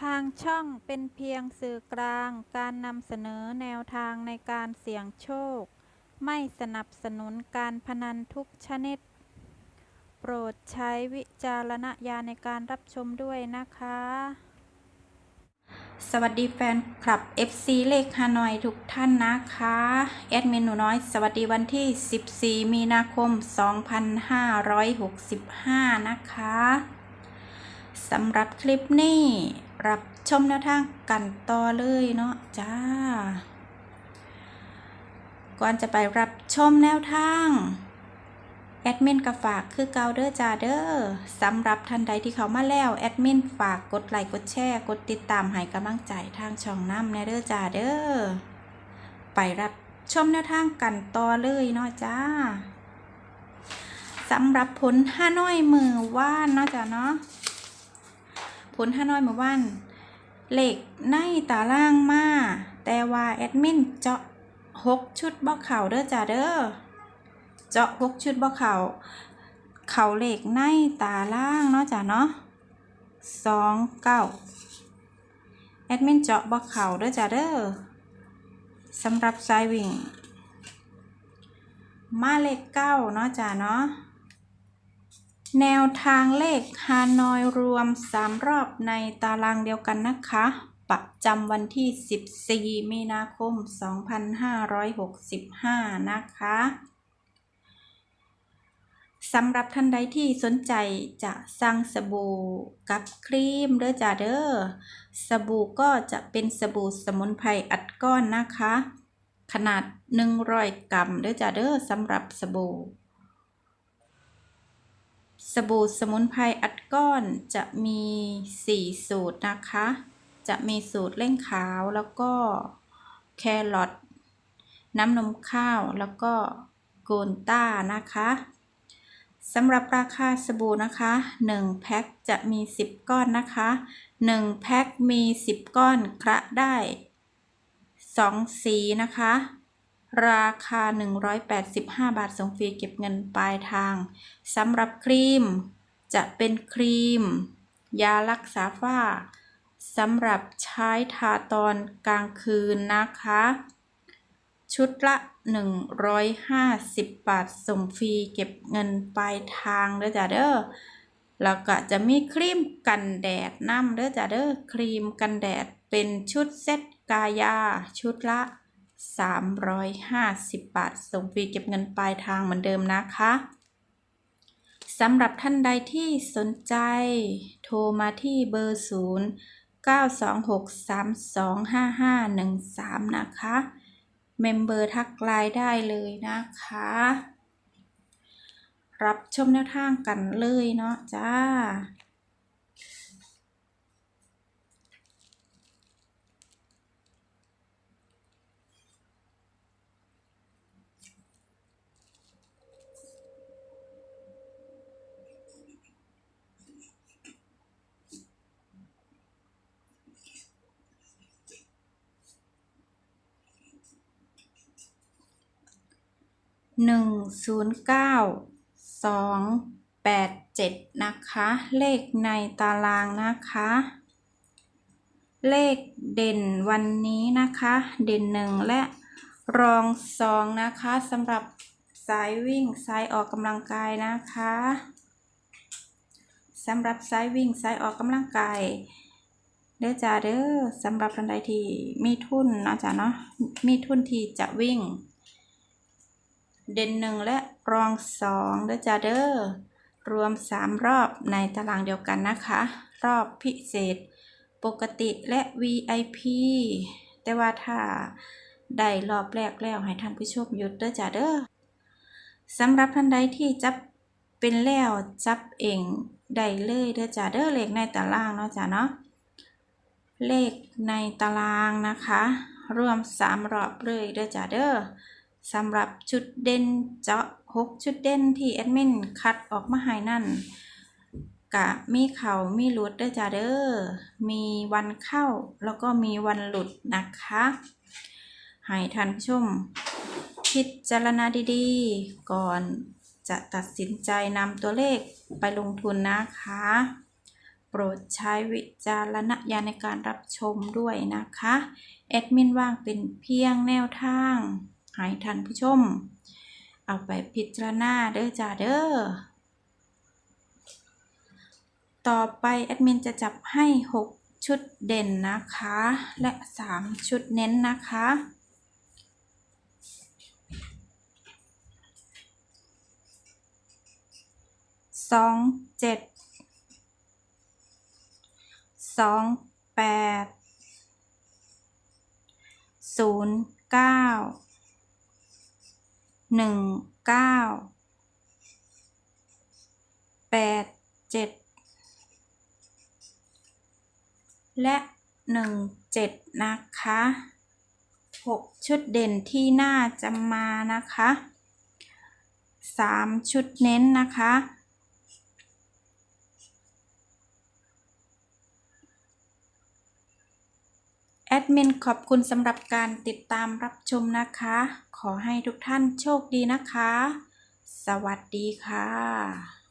ทางช่องเป็นเพียงสื่อกลางการนำเสนอแนวทางในการเสี่ยงโชค ไม่สนับสนุนการพนันทุกชนิด โปรดใช้วิจารณญาณในการรับชมด้วยนะคะ สวัสดีแฟนคลับ FC เลขฮานอยทุกท่านนะคะ แอดมินหนูน้อยสวัสดีวันที่ 14 มีนาคม 2565 นะคะสำหรับคลิปนี้ รับชมแนวทางกันต่อเลยเนาะจ้า ก่อนจะไปรับชมแนวทางแอดมินก็ฝากคือเกาเดอร์จาเดอร์สำหรับท่านใดที่เขามาแล้วแอดมินฝากกดไลค์กดแชร์กดติดตามให้กำลังใจทางช่องน้ำในเดอร์จาเดอร์ไปรับชมแนวทางกันต่อเลยเนาะจ้าสำหรับผลห้าน้อยมือว่านเนาะจ้าเนาะ ผลห้าน้อยมือว่านเหลขในตารางมา แต่ว่าแอดมินเจาะหกชุดบอกเข่าเด้อจ้าเด้อเจาะหกชุดบ่เขาเขาเหล็กในตาล่างเนาะจ้ะเนาะสองเก้าแอดมินเจาะบ่เขาเด้อจ้ะเด้อสำหรับสายวิ่งมาเลขเก้าเนาะจ้ะเนาะ แนวทางเลขฮานอยรวมสามรอบในตารางเดียวกันนะคะ ประจำวันที่ 14 มีนาคม 2565 นะคะสำหรับท่านใดที่สนใจจะสั่งสบู่กับครีมเด้อจ้าเด้อสบู่ก็จะเป็นสบู่สมุนไพรอัดก้อนนะคะ ขนาด 100 กรัมเด้อจ้าเด้อสำหรับสบู่ สบู่สมุนไพรอัดก้อนจะมี 4 สูตรนะคะ จะมีสูตรเร่งขาวแล้วก็แครอทน้ำนมข้าวแล้วก็โกนต้านะคะสำหรับราคาสบู่นะคะ 1 แพ็คจะมี 10 ก้อนนะคะ 1 แพ็คมี 10 ก้อนคระได้ 2 สีนะคะ ราคา 185 บาทส่งฟรีเก็บเงินปลายทางสำหรับครีม จะเป็นครีม ยารักษาฝ้าสำหรับใช้ทาตอนกลางคืนนะคะ ชุดละ 150 บาทส่งฟรีเก็บเงินปลายทางเด้อจ้าเด้อแล้วก็จะมีครีมกันแดดน้ำเด้อจ้าเด้อครีมกันแดดเป็นชุดเซ็ตกายาชุดละ 350 บาท ส่งฟรีเก็บเงินปลายทางเหมือนเดิมนะคะสำหรับท่านใดที่สนใจ โทรมาที่เบอร์ 0 926325513 นะคะ เมมเบอร์ทักไลน์ได้เลยนะคะ รับชมแนวทางกันเลยเนาะจ้า หนึ่งศูนย์เก้าสองแปดเจ็ดนะคะ เลขในตารางนะคะ เลขเด่นวันนี้นะคะ เด่นหนึ่งและรองสองนะคะสำหรับสายวิ่งสายออกกำลังกายนะคะสำหรับสายวิ่งสายออกกำลังกายเด้อจ้าเด้อสำหรับท่านใดที่มีทุนนะจ้าเนาะมีทุนที่จะวิ่ง เด่นหนึ่งและรองสองเด้อจ้าเด้อรวมสามรอบในตารางเดียวกันนะคะ รอบพิเศษ ปกติและ VIP แต่ว่าถ้าได้รอบแรกแล้วให้ท่านผู้ชมหยุดเด้อจ้าเด้อสำหรับท่านใดที่จับเป็นแล้วจับเองได้เลยเด้อจ้าเด้อเลขในตารางเนาะจ้าเนาะเลขในตารางนะคะ รวมสามรอบเลยเด้อจ้าเด้อ สำหรับชุดเด่นเจาะ6ชุดเด่นที่แอดมินคัดออกมาให้นั่นกะมีเขามีหลุดเด้อจ้าเด้อมีวันเข้าแล้วก็มีวันหลุดนะคะให้ท่านผู้ชม พิจารณาดีๆ ก่อนจะตัดสินใจนำตัวเลขไปลงทุนนะคะ โปรดใช้วิจารณญาณในการรับชมด้วยนะคะแอดมินว่างเป็นเพียงแนวทาง ให้ท่านผู้ชม เอาไปพิจารณาเด้อจ้าเด้อ ต่อไปแอดมินจะจับให้ 6 ชุดเด่นนะคะ และ 3 ชุดเน้นนะคะสองเจ็ดสองแปดศูนย์เก้า หนึ่งเก้าแปดเจ็ดและหนึ่งเจ็ดนะคะหกชุดเด่นที่น่าจะมานะคะสามชุดเน้นนะคะ แอดมินขอบคุณสำหรับการติดตามรับชมนะคะ ขอให้ทุกท่านโชคดีนะคะ สวัสดีค่ะ